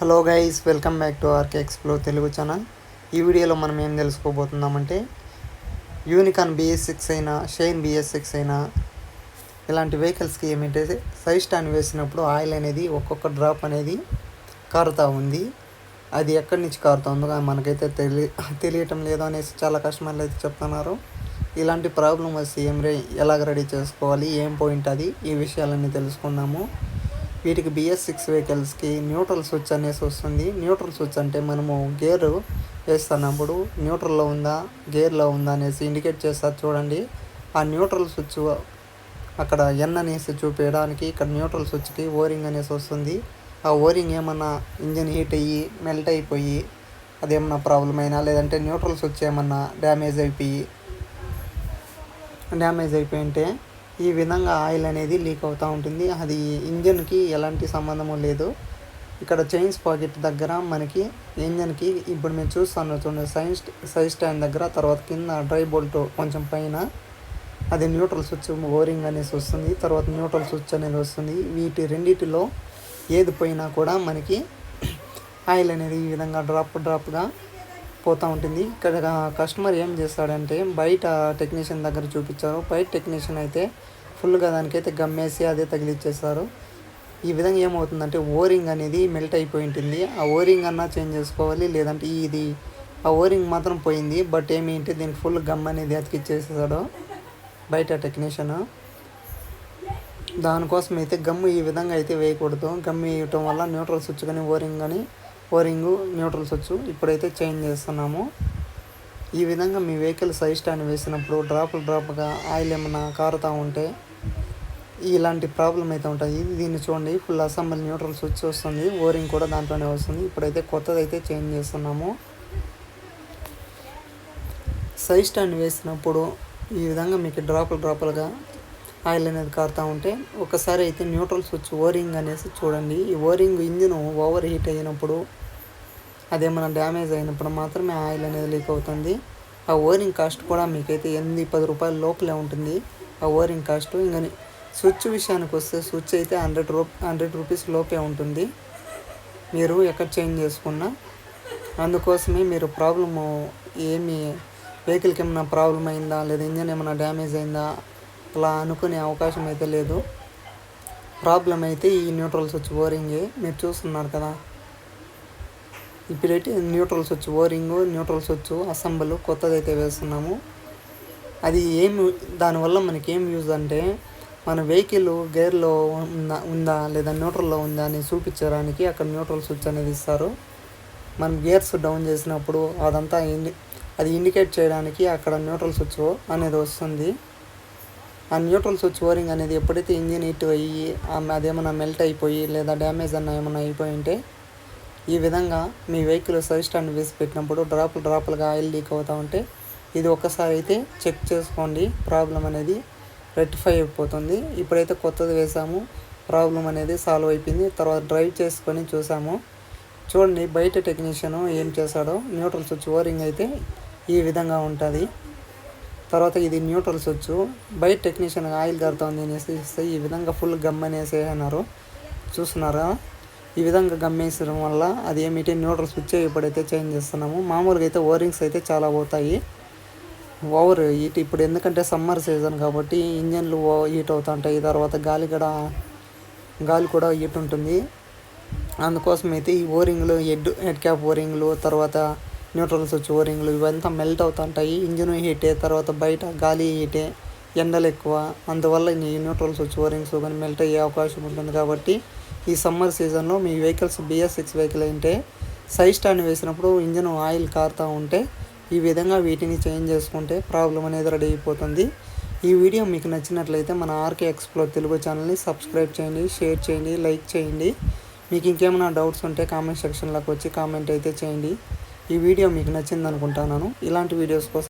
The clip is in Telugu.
Hello guys welcome back to RK explore Telugu channel. ఈ వీడియోలో మనం ఏం తెలుసుకోబోతున్నామంటే యూనికాన్ బిఎస్ సిక్స్ అయినా షైన్ బిఎస్ సిక్స్ అయినా ఇలాంటి వెహికల్స్కి ఏమిటంటే సైడ్ స్టాండ్ వేసినప్పుడు ఆయిల్ అనేది ఒక్కొక్క డ్రాప్ అనేది కారుతూ ఉంది. అది ఎక్కడి నుంచి కారుతుందో కానీ మనకైతే తెలియ తెలియటం లేదు అనేసి చాలా కస్టమర్లు అయితే చెప్తున్నారు. ఇలాంటి ప్రాబ్లం వస్తే ఏం రే ఎలాగ రెడీ చేసుకోవాలి? ఏం పాయింట్ అది? ఈ విషయాలన్నీ తెలుసుకుందాము. వీటికి బిఎస్ సిక్స్ వెహికల్స్కి న్యూట్రల్ స్విచ్ అనేసి వస్తుంది. న్యూట్రల్ స్విచ్ అంటే మనము గేర్ వేస్తున్నప్పుడు న్యూట్రల్లో ఉందా గేర్లో ఉందా అనేసి ఇండికేట్ చేస్తారు చూడండి. ఆ న్యూట్రల్ స్విచ్ అక్కడ ఎన్ అనేసి చూపించడానికి ఇక్కడ న్యూట్రల్ స్విచ్కి ఓరింగ్ అనేసి వస్తుంది. ఆ ఓరింగ్ ఏమన్నా ఇంజిన్ హీట్ అయ్యి మెల్ట్ అయిపోయి అదేమన్నా ప్రాబ్లం అయినా లేదంటే న్యూట్రల్ స్విచ్ ఏమన్నా డ్యామేజ్ అయిపోయి డ్యామేజ్ అయిపోయి ఉంటే ఈ విధంగా ఆయిల్ అనేది లీక్ అవుతూ ఉంటుంది. అది ఇంజన్కి ఎలాంటి సంబంధము లేదు. ఇక్కడ చైన్స్ పాకెట్ దగ్గర మనకి ఇంజన్కి ఇప్పుడు మేము చూస్తాను చూడండి. సైన్స్ సైడ్ స్టాండ్ దగ్గర తర్వాత కింద డ్రై బోల్ట్ కొంచెం పైన అది న్యూట్రల్ స్విచ్ ఓరింగ్ అనేసి వస్తుంది. తర్వాత న్యూట్రల్ స్విచ్ అనేది వస్తుంది. వీటి రెండిటిలో ఏది పోయినా కూడా మనకి ఆయిల్ అనేది ఈ విధంగా డ్రాప్ డ్రాప్గా పోతూ ఉంటుంది. ఇక్కడ కస్టమర్ ఏం చేస్తాడంటే బయట టెక్నీషియన్ దగ్గర చూపించారు. బయట టెక్నీషియన్ అయితే ఫుల్గా దానికైతే గమ్మేసి అదే తగిలిచ్చేస్తారు. ఈ విధంగా ఏమవుతుందంటే ఓరింగ్ అనేది మెల్ట్ అయిపోయి ఉంటుంది ఆ ఓరింగ్ అన్నా చేంజ్ చేసుకోవాలి లేదంటే ఇది ఆ ఓరింగ్ మాత్రం పోయింది బట్ ఏమి అంటే దీనికి ఫుల్ గమ్ అనేది అతికిచ్చేసాడు బయట టెక్నీషియన్. దానికోసం అయితే గమ్ ఈ విధంగా అయితే వేయకూడదు. గమ్ వేయటం వల్ల న్యూట్రల్ స్విచ్ కానీ ఓరింగ్ కానీ ఓరింగు న్యూట్రల్ స్విచ్ ఇప్పుడైతే చేంజ్ చేస్తున్నాము. ఈ విధంగా మీ వెహికల్ సైడ్ స్టాండ్ వేసినప్పుడు డ్రాప్ డ్రాప్గా ఆయిల్ ఏమైనా కారుతూ ఉంటే ఇలాంటి ప్రాబ్లం అయితే ఉంటుంది దీన్ని చూడండి. ఫుల్ అసెంబ్లీ న్యూట్రల్ స్విచ్ వస్తుంది. ఓరింగ్ కూడా దాంట్లోనే వస్తుంది. ఇప్పుడైతే కొత్తది అయితే చేంజ్ చేస్తున్నాము. సైడ్ స్టాండ్ వేసినప్పుడు ఈ విధంగా మీకు డ్రాపులు డ్రాపులుగా ఆయిల్ అనేది కారుతూ ఉంటే ఒకసారి అయితే న్యూట్రల్ స్విచ్ ఓరింగ్ అనేసి చూడండి. ఈ ఓరింగ్ ఇంజిన్ ఓవర్ హీట్ అయినప్పుడు అదేమైనా డ్యామేజ్ అయినప్పుడు మాత్రమే ఆయిల్ అనేది లీక్ అవుతుంది. ఆ ఓరింగ్ కాస్ట్ కూడా మీకైతే ఎనిమిది పది రూపాయల లోపలే ఉంటుంది. ఆ ఓరింగ్ కాస్ట్ ఇంకా స్విచ్ విషయానికి వస్తే స్విచ్ అయితే హండ్రెడ్ రూ హండ్రెడ్ రూపీస్ లోపే ఉంటుంది. మీరు ఎక్కడ చేంజ్ చేసుకున్నా అందుకోసమే మీరు ప్రాబ్లము ఏమి వెహికల్కి ఏమైనా ప్రాబ్లం అయిందా లేదా ఇంజన్ ఏమైనా డ్యామేజ్ అయిందా అలా అనుకునే అవకాశం అయితే లేదు. ప్రాబ్లం అయితే ఈ న్యూట్రల్ స్విచ్ ఓరింగే మీరు చూస్తున్నారు కదా. ఇప్పుడైతే neutral switch O ring neutral switch assemble కొత్తది అయితే వేస్తున్నాము. అది ఏమి దానివల్ల మనకి ఏం యూజ్ అంటే మన వెహికల్ గేర్లో ఉందా ఉందా లేదా న్యూట్రల్లో ఉందా అని చూపించడానికి అక్కడ న్యూట్రల్ స్విచ్ అనేది ఇస్తారు. మనం గేర్స్ డౌన్ చేసినప్పుడు అదంతా ఇండి అది ఇండికేట్ చేయడానికి అక్కడ న్యూట్రల్ స్విచ్ అనేది వస్తుంది. ఆ న్యూట్రల్ స్విచ్ ఓరింగ్ అనేది ఎప్పుడైతే ఇంజిన్ హిట్ అయ్యి అదేమైనా మెల్ట్ అయిపోయి లేదా డ్యామేజ్ అన్న ఏమైనా అయిపోయి ఉంటే ఈ విధంగా మీ వెహికల్ సర్వీస్ స్టాండ్ వేసి పెట్టినప్పుడు డ్రాపులు డ్రాపులుగా ఆయిల్ లీక్ అవుతూ ఉంటే ఇది ఒక్కసారి అయితే చెక్ చేసుకోండి. ప్రాబ్లం అనేది రెక్టిఫై అయిపోతుంది. ఇప్పుడైతే కొత్తది వేసాము. ప్రాబ్లం అనేది సాల్వ్ అయిపోయింది. తర్వాత డ్రైవ్ చేసుకొని చూసాము. చూడండి బయట టెక్నీషియన్ ఏం చేశాడో. న్యూట్రల్ స్విచ్ ఓరింగ్ అయితే ఈ విధంగా ఉంటుంది. తర్వాత ఇది న్యూట్రల్ స్విచ్. బయట టెక్నీషియన్ ఆయిల్ కడుతుంది అనేసి ఈ విధంగా ఫుల్ గమ్ అనేసి అన్నారు. చూస్తున్నారా? ఈ విధంగా గమ్మేసడం వల్ల అది ఏమిటి? న్యూట్రల్ స్విచ్ ఇప్పుడైతే చేంజ్ చేస్తున్నాము. మామూలుగా అయితే ఓరింగ్స్ అయితే చాలా పోతాయి. ఓవర్ హీట్ ఇప్పుడు ఎందుకంటే సమ్మర్ సీజన్ కాబట్టి ఇంజన్లు హీట్ అవుతుంటాయి. తర్వాత గాలి కూడా గాలి కూడా హీట్ ఉంటుంది. అందుకోసం అయితే ఈ ఓరింగ్లు హెడ్ హెడ్ క్యాప్ ఓరింగ్లు తర్వాత న్యూట్రల్ స్విచ్ ఓరింగ్లు ఇవంతా మెల్ట్ అవుతుంటాయి. ఇంజిన్ హీటే తర్వాత బయట గాలి హీటే ఎండలు ఎక్కువ. అందువల్ల ఈ న్యూట్రల్ స్విచ్ ఓరింగ్స్ కానీ మెల్ట్ అయ్యే అవకాశం ఉంటుంది కాబట్టి ఈ సమ్మర్ సీజన్లో మీ వెహికల్స్ బిఎస్ సిక్స్ వెహికల్ అంటే సైడ్ స్టాండ్ వేసినప్పుడు ఇంజిన్ ఆయిల్ కారుతూ ఉంటే ఈ విధంగా వీటిని చేంజ్ చేసుకుంటే ప్రాబ్లం అనేది రెడీ అయిపోతుంది. ఈ వీడియో మీకు నచ్చినట్లయితే మన ఆర్కే ఎక్స్ప్లోర్ తెలుగు ఛానల్ని సబ్స్క్రైబ్ చేయండి షేర్ చేయండి లైక్ చేయండి. మీకు ఇంకేమైనా డౌట్స్ ఉంటే కామెంట్ సెక్షన్లోకి వచ్చి కామెంట్ అయితే చేయండి. ఈ వీడియో మీకు నచ్చింది అనుకుంటున్నాను ఇలాంటి వీడియోస్ కోసం